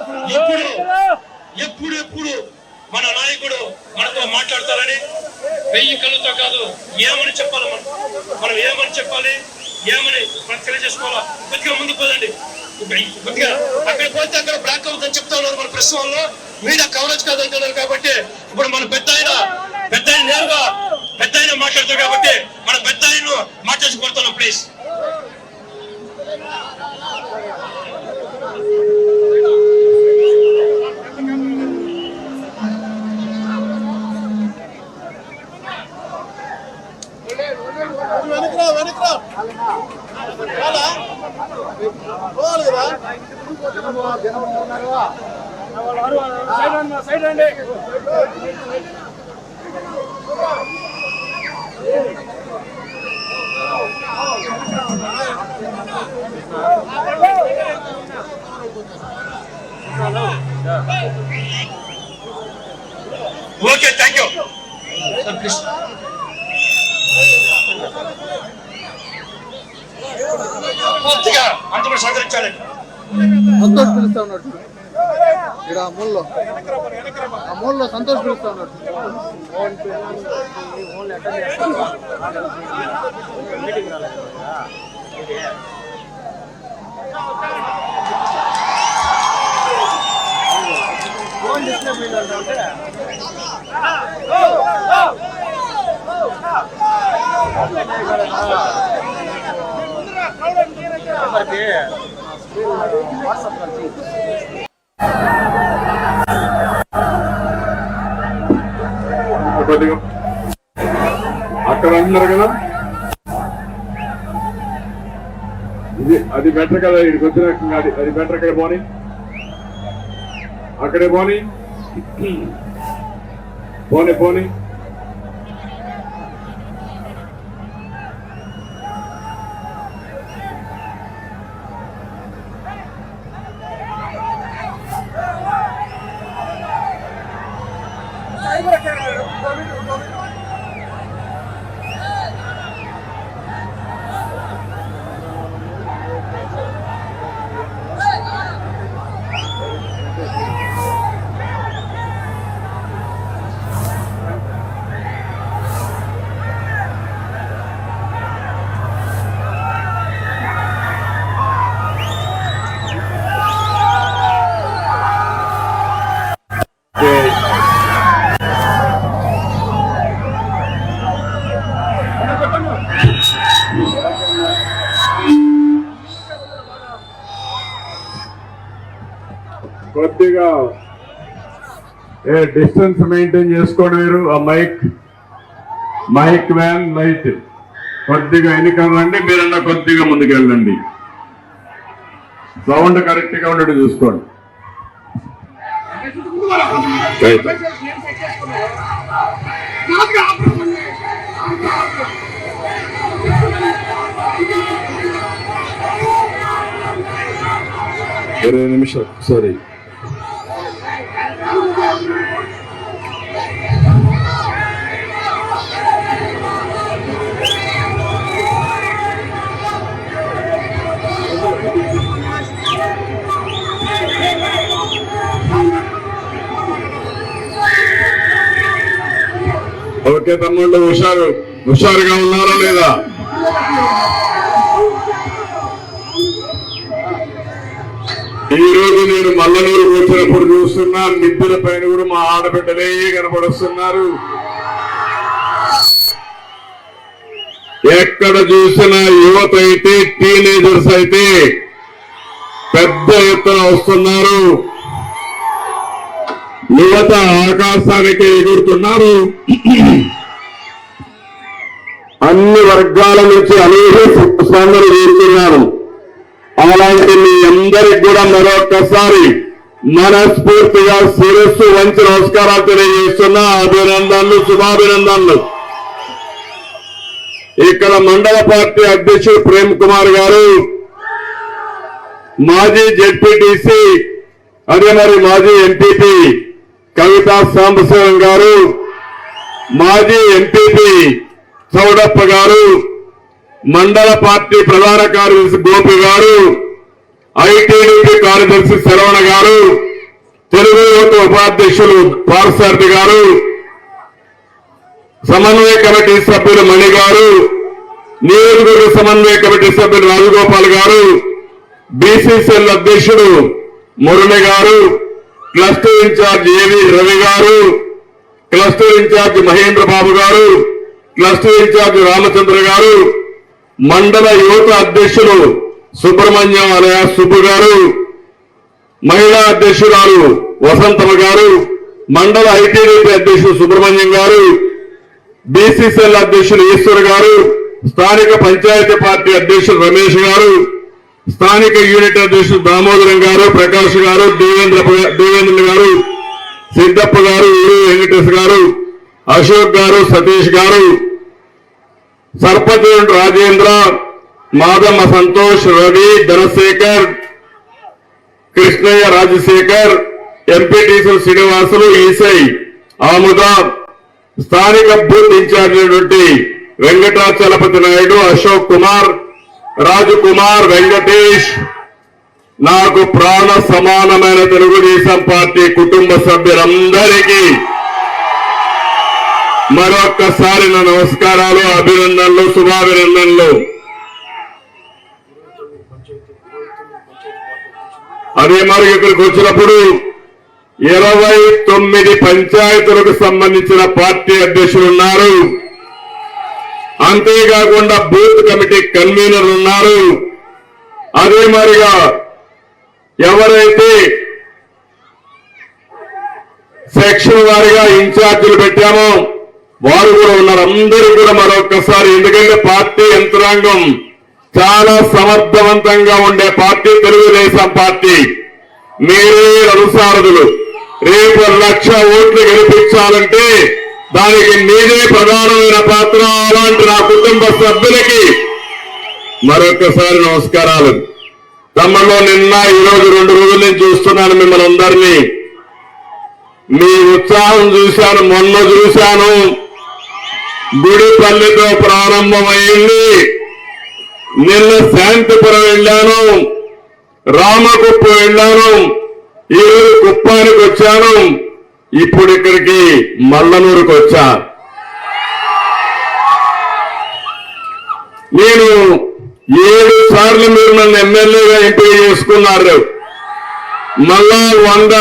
ఇప్పుడు ఎప్పుడు ఎప్పుడు మన నాయకుడు మనతో మాట్లాడతారని? వెయ్యి కళ్ళతో కాదు ఏమని చెప్పాలి మనం? మనం ఏమని చెప్పాలి? ఏమని మనం తెలియజేసుకోవాలా? కొద్దిగా ముందుకు పోదండి. కొద్దిగా అక్కడ పోతే అక్కడ బ్లాక్ అవుతుందని చెప్తా ఉన్నారు మన ప్రెస్ వాళ్ళు మీద కవరేజ్ కాదంటున్నారు కాబట్టి ఇప్పుడు మన పెద్ద ఆయన పెద్ద ఆయన నేరుగా పెద్ద ఆయన మాట్లాడతారు కాబట్టి మన పెద్ద ఆయన మాట్లాడి ప్లీజ్ పోవాలి కదా okay thank you sir please పూర్తిగా అంతమంది సహకరించాలి సంతోష్ పిలుస్తా ఉన్నాడు. ఇక్కడ ఆ మూలలో. ఆ మూలలో సంతోష్ పిలుస్తా ఉన్నాడు. కొద్దిగా అక్కడ అంటున్నారు కదా? ఇది అది బెటర్ కదా ఇక్కడికి వచ్చిన అది అది బెటర్ అక్కడ పోనీ. అక్కడే పోనీ. పోనీ పోనీ. కొద్దిగా ఏ డిస్టెన్స్ మెయింటైన్ చేసుకోండి మీరు. ఆ మైక్ మైక్ వ్యాన్ లైట్ కొద్దిగా ఎన్నికలు రండి మీరన్నా కొద్దిగా ముందుకు వెళ్ళండి. సౌండ్ కరెక్ట్గా ఉండేది చూసుకోండి. ఇరవై నిమిషాలు సారీ ఓకే తమ్ముళ్ళు? హుషారు. హుషారుగా ఉన్నారా లేదా? ఈ రోజు నేను మల్లనూరు వచ్చినప్పుడు చూస్తున్నా మిద్దెల పైన కూడా మా ఆడబిడ్డలే కనపడుస్తున్నారు. ఎక్కడ చూసిన యువత అయితే టీనేజర్స్ అయితే పెద్ద ఎత్తున వస్తున్నారు. యువత ఆకాశానికి ఎగురుతున్నారు. అన్ని వర్గాల నుంచి అనేక స్పందన వేస్తున్నారు. అలాంటి మీ అందరికి కూడా మరొక్కసారి మనస్ఫూర్తిగా శిరస్సు వంచి నమస్కారాలు తెలియజేస్తున్న. అభినందనలు శుభాభినందనలు. ఇక్కడ మండల పార్టీ అధ్యక్షుడు ప్రేమ్ కుమార్ గారు మాజీ జెడ్పీటీసీ అదే మరి మాజీ ఎంపీపీ కవితా సాంబశివం గారు మాజీ ఎంపీపీ చౌడప్ప గారు మండల పార్టీ ప్రధాన కార్యదర్శి గోపి గారు ఐటీడీపీ కార్యదర్శి శరవణ గారు తెలుగు యువత ఉపాధ్యక్షులు పార్సార్థి గారు సమన్వయ కమిటీ సభ్యులు మణి గారు నియోజకవర్గ సమన్వయ కమిటీ సభ్యులు రాజగోపాల్ గారు బీసీసీఎల్ అధ్యక్షుడు మురళి గారు క్లస్టర్ ఇన్ఛార్జ్ ఏవి రవి గారు క్లస్టర్ ఇన్ఛార్జ్ మహేంద్ర బాబు గారు క్లస్టర్ ఇన్ఛార్జ్ రామచంద్ర గారు మండల యువత అధ్యక్షులు సుబ్రహ్మణ్యం అనయ సుబ్బు గారు మహిళా అధ్యక్షురాలు వసంతమ్మ గారు మండల ఐటీడీపీ అధ్యక్షుడు సుబ్రహ్మణ్యం గారు బీసీసీఎల్ అధ్యక్షులు ఈశ్వర్ గారు స్థానిక పంచాయతీ పార్టీ అధ్యక్షులు రమేష్ గారు స్థానిక యూనిట్ అధ్యక్షుడు దామోదరం గారు ప్రకాష్ గారు దేవేంద్ర దేవేంద్ర గారు సిద్దప్ప గారు ఊరు వెంకటేష్ గారు అశోక్ గారు సతీష్ గారు సర్పంచ్ రాజేంద్ర మాదమ్మ సంతోష్ రవి ధనశేఖర్ కృష్ణయ్య రాజశేఖర్ ఎంపీటీసీ శ్రీనివాసులు ఈసై ఆముద స్థానిక బూత్ ఇన్ఛార్జ్ వెంకటాచలపతి నాయుడు అశోక్ కుమార్ రాజు కుమార్ వెంకటేష్ నాకు ప్రాణ సమానమైన తెలుగుదేశం పార్టీ కుటుంబ సభ్యులందరికీ మరొక్కసారి నా నమస్కారాలు అభినందనలు శుభాభినందనలు. అదే మరి ఇక్కడికి వచ్చినప్పుడు ఇరవై తొమ్మిది పంచాయతీలకు సంబంధించిన పార్టీ అధ్యక్షులు ఉన్నారు. అంతేకాకుండా బూత్ కమిటీ కన్వీనర్ ఉన్నారు. అదే మరిగా ఎవరైతే సెక్షన్ వారిగా ఇన్ఛార్జీలు పెట్టామో వారు కూడా ఉన్నారు. అందరూ కూడా మరొకసారి ఎందుకంటే పార్టీ యంత్రాంగం చాలా సమర్థవంతంగా ఉండే పార్టీ తెలుగుదేశం పార్టీ. మీరే అనుసారదులు. రేపు లక్ష ఓట్లు గెలిపించాలంటే దానికి మీదే ప్రధానమైన పాత్ర అలాంటి నా కుటుంబ సభ్యులకి మరొకసారి నమస్కారాలు. తమలో నిన్న ఈరోజు రెండు రోజుల నుంచి చూస్తున్నాను మిమ్మల్ని అందరినీ. మీ ఉత్సాహం చూశాను మొన్న చూశాను. గుడిపల్లితో ప్రారంభమైంది. నిన్న శాంతిపురం వెళ్ళాను రామకుప్ప వెళ్ళాను. ఈరోజు కుప్పానికి వచ్చాను. ఇప్పుడు ఇక్కడికి మల్లనూరుకు వచ్చా. నేను ఏడు సార్లు మీరు నన్ను ఎమ్మెల్యేగా ఎంపిక చేసుకున్నారు. మళ్ళా వంద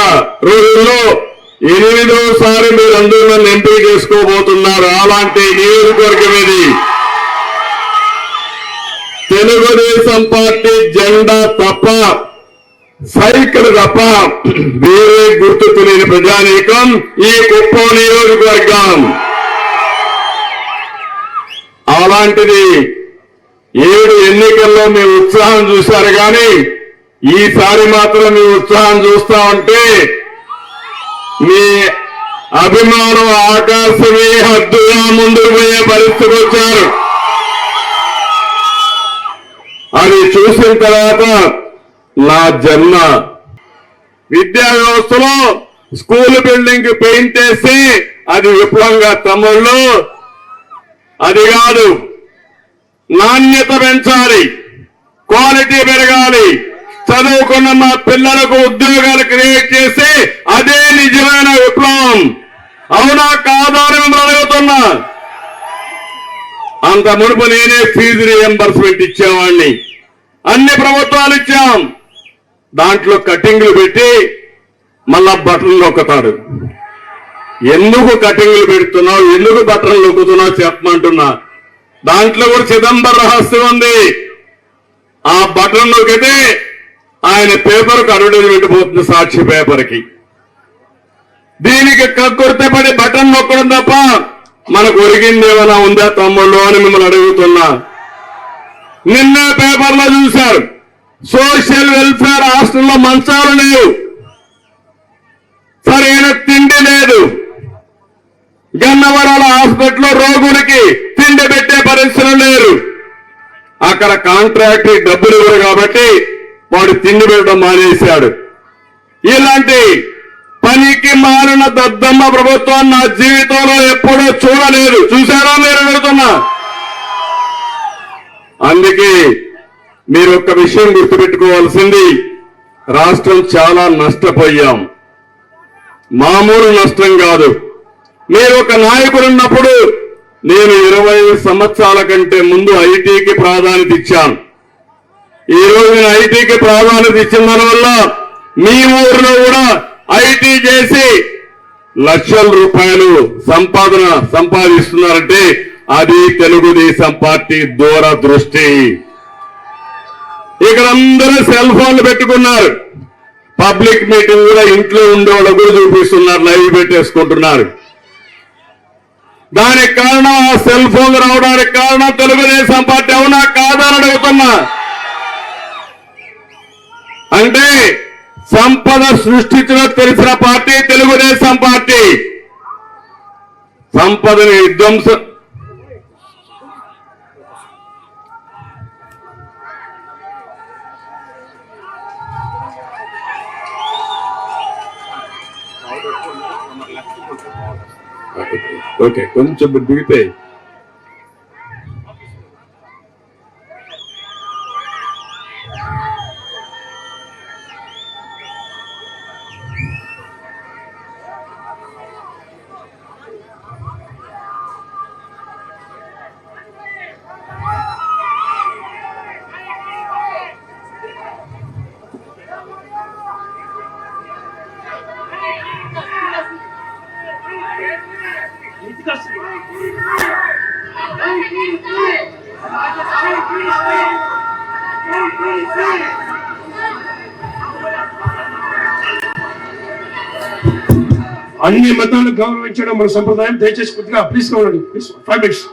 రోజుల్లో ఎనిమిదోసారి మీరందరూ నన్ను ఎంపిక చేసుకోబోతున్నారు. అలాంటి నియోజకవర్గం ఇది తెలుగుదేశం పార్టీ జెండా తప్ప సైకిల్ తప్ప వేరే గుర్తు తెలియని ప్రజానీకం ఈ కుప్పం నియోజకవర్గం. అలాంటిది ఏడు ఎన్నికల్లో మీ ఉత్సాహం చూశారు కానీ ఈసారి మాత్రం మీ ఉత్సాహం చూస్తా ఉంటే మీ అభిమానం ఆకాశమే హద్దుగా ముందుకు పోయే పరిస్థితికి వచ్చారు. అది చూసిన తర్వాత నా జన్మ విద్యా వ్యవస్థలో స్కూల్ బిల్డింగ్ పెయింట్ వేసి అది విప్లవంగా తమ్ముళ్ళు. అది కాదు నాణ్యత పెంచాలి క్వాలిటీ పెరగాలి. చదువుకున్న మా పిల్లలకు ఉద్యోగాలు క్రియేట్ చేసి అదే నిజమైన విప్లవం. అవునా కాదా అని మిమ్మల్ని అడుగుతున్నా. అంత మునుపు నేనే ఫీజు రియంబర్స్మెంట్ ఇచ్చేవాడిని అన్ని ప్రభుత్వాలు ఇచ్చాం. దాంట్లో కటింగ్లు పెట్టి మళ్ళా బట్టలు నొక్కుతాడు. ఎందుకు కటింగ్లు పెడుతున్నావు? ఎందుకు బట్టలు నొక్కుతున్నావు? చెప్పమంటున్నా. దాంట్లో కూడా చిదంబర రహస్యం ఉంది. ఆ బటన్ నొక్కితే ఆయన పేపర్కు అడ్వర్టైజ్మెంట్ పోతుంది సాక్షి పేపర్కి. దీనికి కక్కుర్తి పడి బటన్ నొక్కడం తప్ప మనకు ఒరిగింది ఏమైనా ఉందా తమ్ముళ్ళు అని మిమ్మల్ని అడుగుతున్నా. నిన్న పేపర్లో చూశారు. సోషల్ వెల్ఫేర్ హాస్టల్లో మంచాలు లేవు. సరైన తిండి లేదు. గన్నవరాల హాస్పిటల్లో రోగులకి తిండి పెట్టే పరిస్థితులు లేరు. అక్కడ కాంట్రాక్ట్ డబ్బులు ఇవ్వరు కాబట్టి వాడు తిండి పెట్టడం మానేశాడు. ఇలాంటి పనికి మారిన దద్దమ్మ ప్రభుత్వం నా జీవితంలో ఎప్పుడూ చూడలేదు. చూసారా మీరు పెడుతున్నా అందుకే మీరు ఒక విషయం గుర్తుపెట్టుకోవాల్సింది రాష్ట్రం చాలా నష్టపోయాం. మామూలు నష్టం కాదు. మీరు ఒక నాయకుడున్నప్పుడు నేను ఇరవై సంవత్సరాల కంటే ముందు ఐటీకి ప్రాధాన్యత ఇచ్చాను. ఈ రోజు నేను ఐటీకి ప్రాధాన్యత ఇచ్చిన దానివల్ల మీ ఊరిలో కూడా ఐటీ చేసి లక్షల రూపాయలు సంపాదన సంపాదిస్తున్నారంటే అది తెలుగుదేశం పార్టీ దూరదృష్టి. ఇక్కడ అందరూ సెల్ ఫోన్లు పెట్టుకున్నారు. పబ్లిక్ మీటింగ్ కూడా ఇంట్లో ఉండే వాళ్ళు కూడా చూపిస్తున్నారు లైవ్ పెట్టేసుకుంటున్నారు. దానికి కారణం ఆ సెల్ ఫోన్ రావడానికి కారణం తెలుగుదేశం పార్టీ అవునా కాదా అని అడుగుతున్నా. అంటే సంపద సృష్టించిన తెలిసిన పార్టీ తెలుగుదేశం పార్టీ. సంపదని విధ్వంసం ఓకే కొంచెం దిగితే అన్ని మతాలను గౌరవించడం మన సంప్రదాయం. దయచేసి కొద్దిగా ప్లీజ్ కావాలండి ప్లీజ్ ఫైవ్ మినిట్స్